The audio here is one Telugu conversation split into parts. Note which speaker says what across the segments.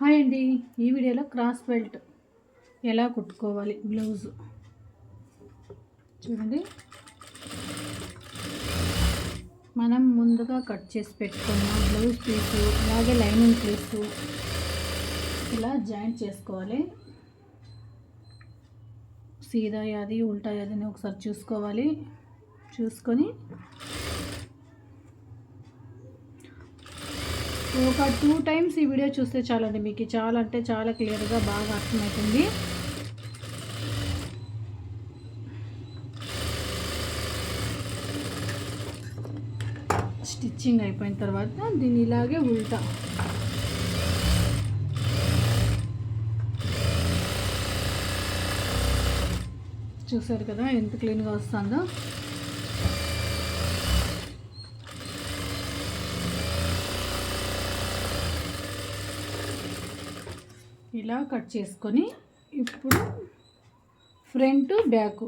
Speaker 1: హాయ్ అండి. ఈ వీడియోలో క్రాస్ బెల్ట్ ఎలా కుట్టుకోవాలి? బ్లౌజ్. చూడండి. మనం ముందుగా కట్ చేసి పెట్టుకున్న బ్లౌజ్ పీసు అలాగే లైనింగ్ పీసు ఇలా జాయింట్ చేసుకోవాలి. సీదా యాది ఉల్టా యాది ఒకసారి చూసుకోవాలి. చూసుకొని ఒక టూ టైమ్స్ ఈ వీడియో చూస్తే చాలండి. మీకు చాలా అంటే చాలా క్లియర్గా బాగా అర్థమవుతుంది. స్టిచ్చింగ్ అయిపోయిన తర్వాత దీన్ని ఇలాగే ఉల్టా. చూసారు కదా ఎంత క్లీన్గా వస్తుందో? ఇలా కట్ చేసుకొని ఇప్పుడు ఫ్రంట్ బ్యాక్.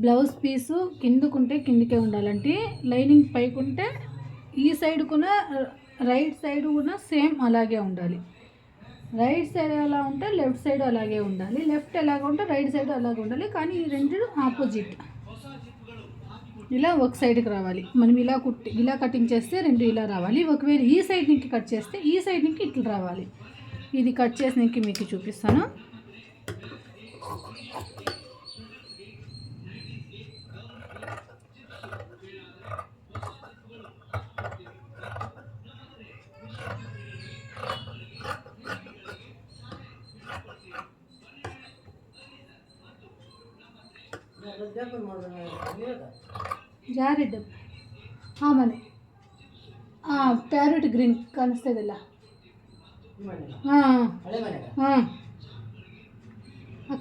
Speaker 1: బ్లౌజ్ పీసు కిందకుంటే కిందకే ఉండాలంటే లైనింగ్ పైకుంటే ఈ సైడ్ కూడా రైట్ సైడ్ కూడా సేమ్ అలాగే ఉండాలి. రైట్ సైడ్ ఎలా ఉంటే లెఫ్ట్ సైడ్ అలాగే ఉండాలి. లెఫ్ట్ ఎలాగ ఉంటే రైట్ సైడ్ అలాగే ఉండాలి. కానీ ఈ రెండు ఆపోజిట్. ఇలా ఒక సైడ్కి రావాలి. మనం ఇలా కుట్టి ఇలా కటింగ్ చేస్తే రెండు ఇలా రావాలి. ఒకవేళ ఈ సైడ్ నుంచి కట్ చేస్తే ఈ సైడ్ నుంచి ఇట్లా రావాలి. ఇది కట్ చేసినాక మీకు చూపిస్తాను. ಜಾರಿಡ್ ಹಾಂ ಮನೆ ಹಾಂ ಪ್ಯಾರೆಟ್ ಗ್ರೀನ್ ಕಾಣಿಸ್ತಾ ಇದೆಲ್ಲ ಹಾಂ ಹಾಂ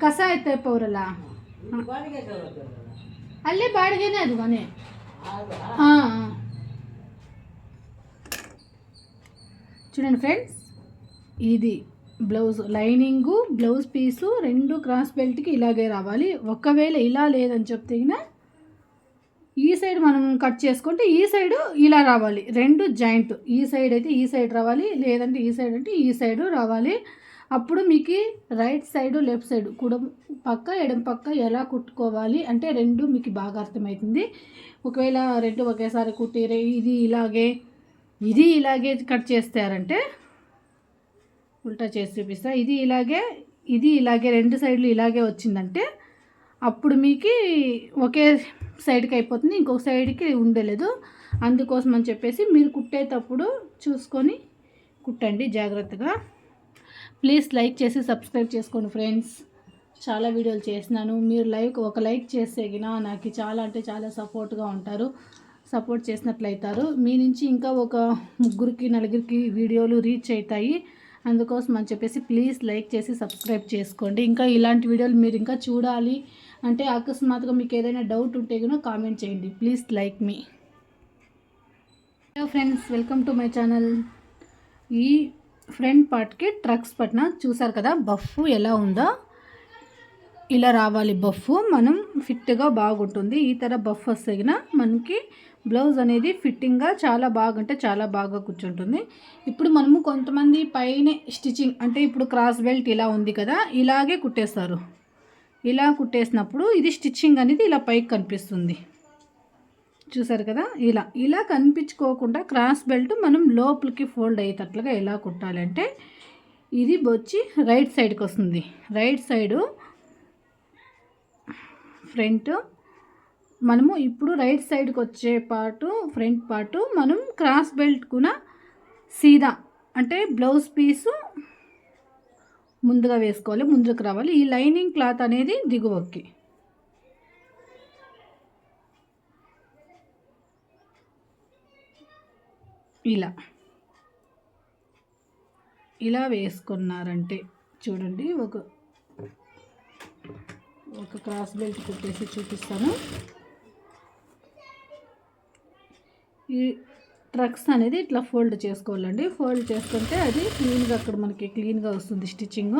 Speaker 1: ಕಸ ಆಯ್ತಪ್ಪ ಅವರಲ್ಲ ಅಲ್ಲೇ ಬಾಡಿಗೆನೇ ಅದು ಮನೆ ಹಾಂ చూడండి ఫ్రెండ్స్ ఇది బ్లౌజ్ లైనింగు బ్లౌజ్ పీసు రెండు క్రాస్ బెల్ట్కి ఇలాగే రావాలి. ఒకవేళ ఇలా లేదని చెప్తే ఈ సైడ్ మనం కట్ చేసుకుంటే ఈ సైడ్ ఇలా రావాలి. రెండు జాయింట్. ఈ సైడ్ అయితే ఈ సైడ్ రావాలి. లేదంటే ఈ సైడ్ అంటే ఈ సైడ్ రావాలి. అప్పుడు మీకు రైట్ సైడ్ లెఫ్ట్ సైడ్ కుడం పక్క ఎడం పక్క ఎలా కుట్టుకోవాలి అంటే రెండు మీకు బాగా అర్థమవుతుంది ఒకవేళ రెండు ఒకేసారి కుట్టి ఇది ఇలాగే ఇది ఇలాగే కట్ చేస్తారంటే ఉల్టా చేసి చూపిస్తా. ఇది ఇలాగే ఇది ఇలాగే రెండు సైడ్లు ఇలాగే వచ్చిందంటే అప్పుడు మీకు ఒకే సైడ్కి అయిపోతుంది ఇంకొక సైడ్కి ఉండలేదు. అందుకోసం అని చెప్పేసి మీరు కుట్టేటప్పుడు చూసుకొని కుట్టండి జాగ్రత్తగా. ప్లీజ్ లైక్ చేసి సబ్స్క్రైబ్ చేసుకోండి ఫ్రెండ్స్. చాలా వీడియోలు చేసినాను. మీరు లైక్ ఒక లైక్ చేసేగినా నాకు చాలా అంటే చాలా సపోర్ట్గా ఉంటారు. సపోర్ట్ చేసినట్లయితారు. మీ నుంచి ఇంకా ఒక ముగ్గురికి నలుగురికి వీడియోలు రీచ్ అవుతాయి అందుకోసం అని చెప్పేసి ప్లీజ్ లైక్ చేసి సబ్స్క్రైబ్ చేసుకోండి. ఇంకా ఇలాంటి వీడియోలు మీరు ఇంకా చూడాలి అంటే అకస్మాత్తుగా మీకు ఏదైనా డౌట్ ఉంటే కూడా కామెంట్ చేయండి. Please like me hello friends welcome to my channel ఈ ఫ్రంట్ పార్ట్కి ట్రక్స్ పట్టిన చూసారు కదా బఫ్ ఎలా ఉందో? ఇలా రావాలి బఫ్. మనం ఫిట్గా బాగుంటుంది. ఈ తర బఫ్ వస్తే మనకి బ్లౌజ్ అనేది ఫిట్టింగ్గా చాలా బాగుంటే చాలా బాగా కూర్చుంటుంది. ఇప్పుడు మనము కొంతమంది పైన స్టిచ్చింగ్ అంటే ఇప్పుడు క్రాస్ బెల్ట్ ఇలా ఉంది కదా ఇలాగే కుట్టేస్తారు. ఇలా కుట్టేసినప్పుడు ఇది స్టిచ్చింగ్ అనేది ఇలా పైకి కనిపిస్తుంది. చూసారు కదా? ఇలా ఇలా కనిపించుకోకుండా క్రాస్ బెల్ట్ మనం లోపలికి ఫోల్డ్ అయ్యేటట్లుగా ఎలా కుట్టాలంటే ఇది వచ్చి రైట్ సైడ్కి వస్తుంది. రైట్ సైడు ఫ్రంట్ మనము ఇప్పుడు రైట్ సైడ్కి వచ్చే పాటు ఫ్రంట్ పార్టు మనం క్రాస్ బెల్ట్ కూడా సీదా అంటే బ్లౌజ్ పీసు ముందుగా వేసుకోవాలి ముందుకు రావాలి. ఈ లైనింగ్ క్లాత్ అనేది దిగువకి. ఇలా. ఇలా వేసుకున్నారంటే చూడండి ఒక ఒక క్రాస్ బెల్ట్ కుట్టేసి చూపిస్తాను. ఈ ట్రక్స్ అనేది ఇట్లా ఫోల్డ్ చేసుకోవాలండి. ఫోల్డ్ చేసుకుంటే అది క్లీన్గా అక్కడ మనకి క్లీన్గా వస్తుంది స్టిచ్చింగ్.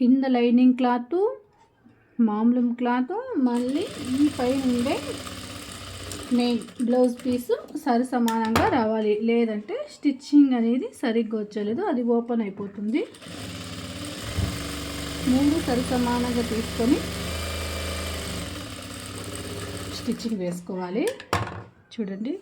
Speaker 1: కింద లైనింగ్ క్లాత్ మామూలు క్లాత్ మళ్ళీ ఈ పైన ఉండే మెయిన్ బ్లౌజ్ పీసు సరి సమానంగా రావాలి. లేదంటే స్టిచ్చింగ్ అనేది సరిగ్గా వచ్చలేదు అది ఓపెన్ అయిపోతుంది. మూడు సరి సమానంగా తీసుకొని స్టిచ్చింగ్ వేసుకోవాలి. చూడండి.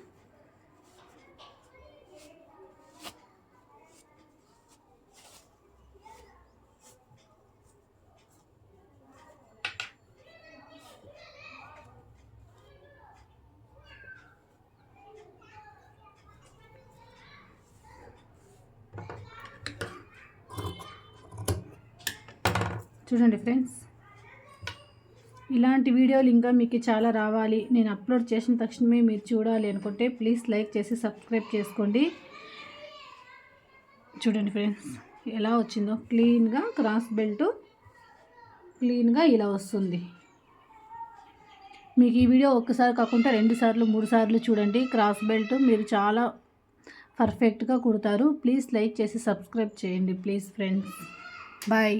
Speaker 1: చూడండి ఫ్రెండ్స్. ఇలాంటి వీడియోలు ఇంకా మీకు చాలా రావాలి. నేను అప్లోడ్ చేసిన తక్షణమే మీరు చూడాలి అనుకుంటే ప్లీజ్ లైక్ చేసి సబ్స్క్రైబ్ చేసుకోండి. చూడండి ఫ్రెండ్స్ ఎలా వచ్చిందో. క్లీన్గా క్రాస్ బెల్ట్ క్లీన్గా ఇలా వస్తుంది. మీకు ఈ వీడియో ఒక్కసారి కాకుండా రెండు సార్లు మూడు సార్లు చూడండి. క్రాస్ బెల్ట్ మీరు చాలా పర్ఫెక్ట్గా కుడతారు. ప్లీజ్ లైక్ చేసి సబ్స్క్రైబ్ చేయండి ప్లీజ్ ఫ్రెండ్స్. బాయ్.